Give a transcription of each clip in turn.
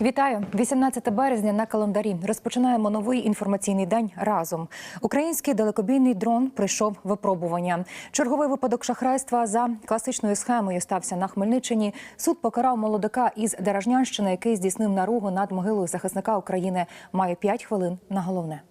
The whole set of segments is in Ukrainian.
Вітаю 18 березня на календарі. Розпочинаємо новий інформаційний день разом. Український далекобійний дрон пройшов випробування. Черговий випадок шахрайства за класичною схемою стався на Хмельниччині. Суд покарав молодика із Деражнянщини, який здійснив наругу над могилою захисника України. Має 5 хвилин на головне.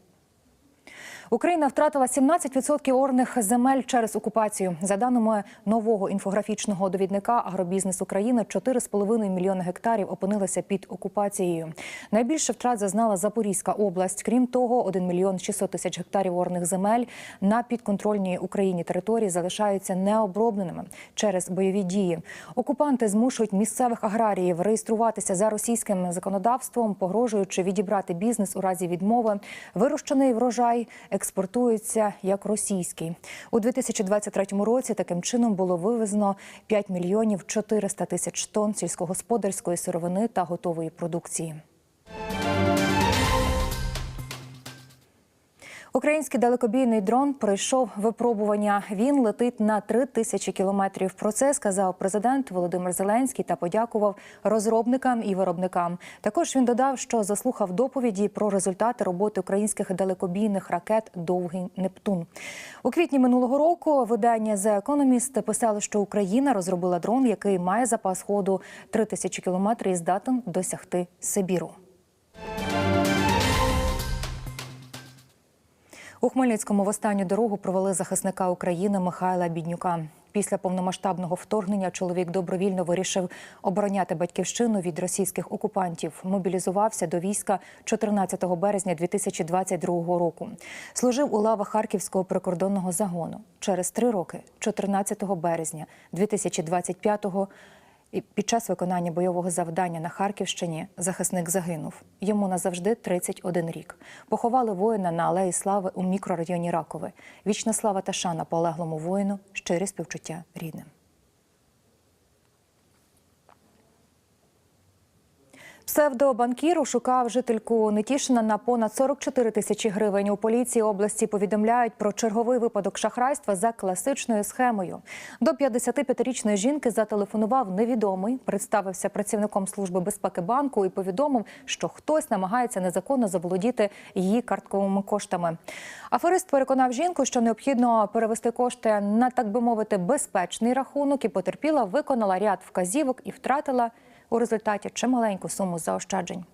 Україна втратила 17% орних земель через окупацію. За даними нового інфографічного довідника Агробізнес України, 4,5 мільйони гектарів опинилися під окупацією. Найбільше втрат зазнала Запорізька область. Крім того, 1 мільйон 600 тисяч гектарів орних земель на підконтрольній Україні території залишаються необробленими через бойові дії. Окупанти змушують місцевих аграріїв реєструватися за російським законодавством, погрожуючи відібрати бізнес у разі відмови. Вирощений врожай експортується як російський. У 2023 році таким чином було вивезено 5 мільйонів 400 тисяч тонн сільськогосподарської сировини та готової продукції. Український далекобійний дрон пройшов випробування. Він летить на три тисячі кілометрів. Про це сказав президент Володимир Зеленський та подякував розробникам і виробникам. Також він додав, що заслухав доповіді про результати роботи українських далекобійних ракет Довгий Нептун. У квітні минулого року видання The Economist писало, що Україна розробила дрон, який має запас ходу тисячі кілометрів і здатен досягти Сибіру. У Хмельницькому в останню дорогу провели захисника України Михайла Біднюка. Після повномасштабного вторгнення чоловік добровільно вирішив обороняти батьківщину від російських окупантів. Мобілізувався до війська 14 березня 2022 року. Служив у лавах Харківського прикордонного загону. Через три роки, 14 березня 2025-го, і під час виконання бойового завдання на Харківщині захисник загинув. Йому назавжди 31 рік. Поховали воїна на Алеї Слави у мікрорайоні Ракове. Вічна слава та шана полеглому воїну, щирі співчуття рідним. Псевдобанкір шукав жительку Нетішина на понад 44 тисячі гривень. У поліції області повідомляють про черговий випадок шахрайства за класичною схемою. До 55-річної жінки зателефонував невідомий, представився працівником служби безпеки банку і повідомив, що хтось намагається незаконно заволодіти її картковими коштами. Аферист переконав жінку, що необхідно перевести кошти на так би мовити безпечний рахунок, і потерпіла виконала ряд вказівок і втратила у результаті чималеньку суму заощаджень.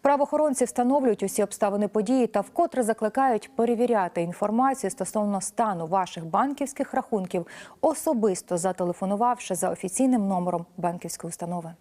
Правоохоронці встановлюють усі обставини події та вкотре закликають перевіряти інформацію стосовно стану ваших банківських рахунків, особисто зателефонувавши за офіційним номером банківської установи.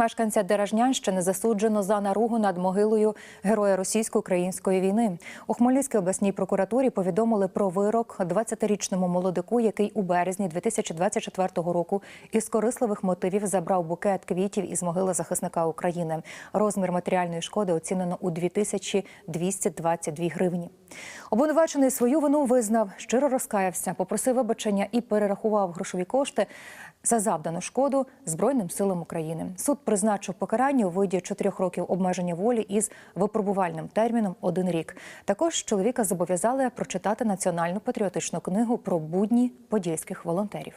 Мешканця Деражнянщини засуджено за наругу над могилою героя російсько-української війни. У Хмельницькій обласній прокуратурі повідомили про вирок 20-річному молодику, який у березні 2024 року із корисливих мотивів забрав букет квітів із могили захисника України. Розмір матеріальної шкоди оцінено у 2222 гривні. Обвинувачений свою вину визнав, щиро розкаявся, попросив вибачення і перерахував грошові кошти за завдану шкоду Збройним силам України. Суд призначив покарання у виді чотирьох років обмеження волі із випробувальним терміном один рік. Також чоловіка зобов'язали прочитати національну патріотичну книгу про будні подільських волонтерів.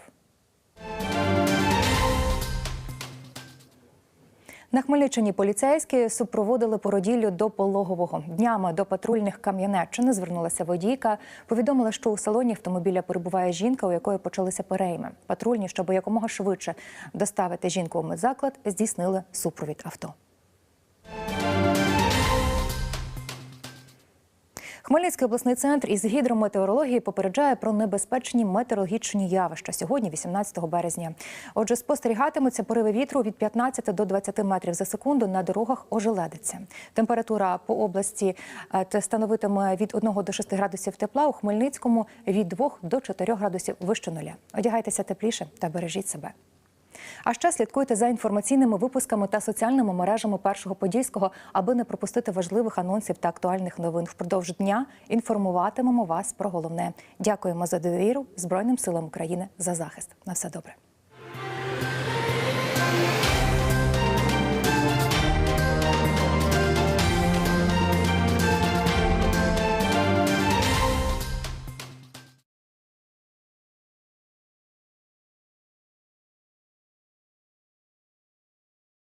На Хмельниччині поліцейські супроводили породіллю до пологового днями до патрульних Кам'янеччини. Звернулася водійка. Повідомила, що у салоні автомобіля перебуває жінка, у якої почалися перейми. Патрульні, щоб якомога швидше доставити жінку у медзаклад, здійснили супровід авто. Хмельницький обласний центр із гідрометеорології попереджає про небезпечні метеорологічні явища сьогодні, 18 березня. Отже, спостерігатимуться пориви вітру від 15 до 20 метрів за секунду на дорогах ожеледиться. Температура по області е, становитиме від 1 до 6 градусів тепла. У Хмельницькому від 2 до 4 градусів вище нуля. Одягайтеся тепліше та бережіть себе. А ще слідкуйте за інформаційними випусками та соціальними мережами першого подільського, аби не пропустити важливих анонсів та актуальних новин. Впродовж дня інформуватимемо вас про головне. Дякуємо за довіру Збройним силам України за захист. На все добре.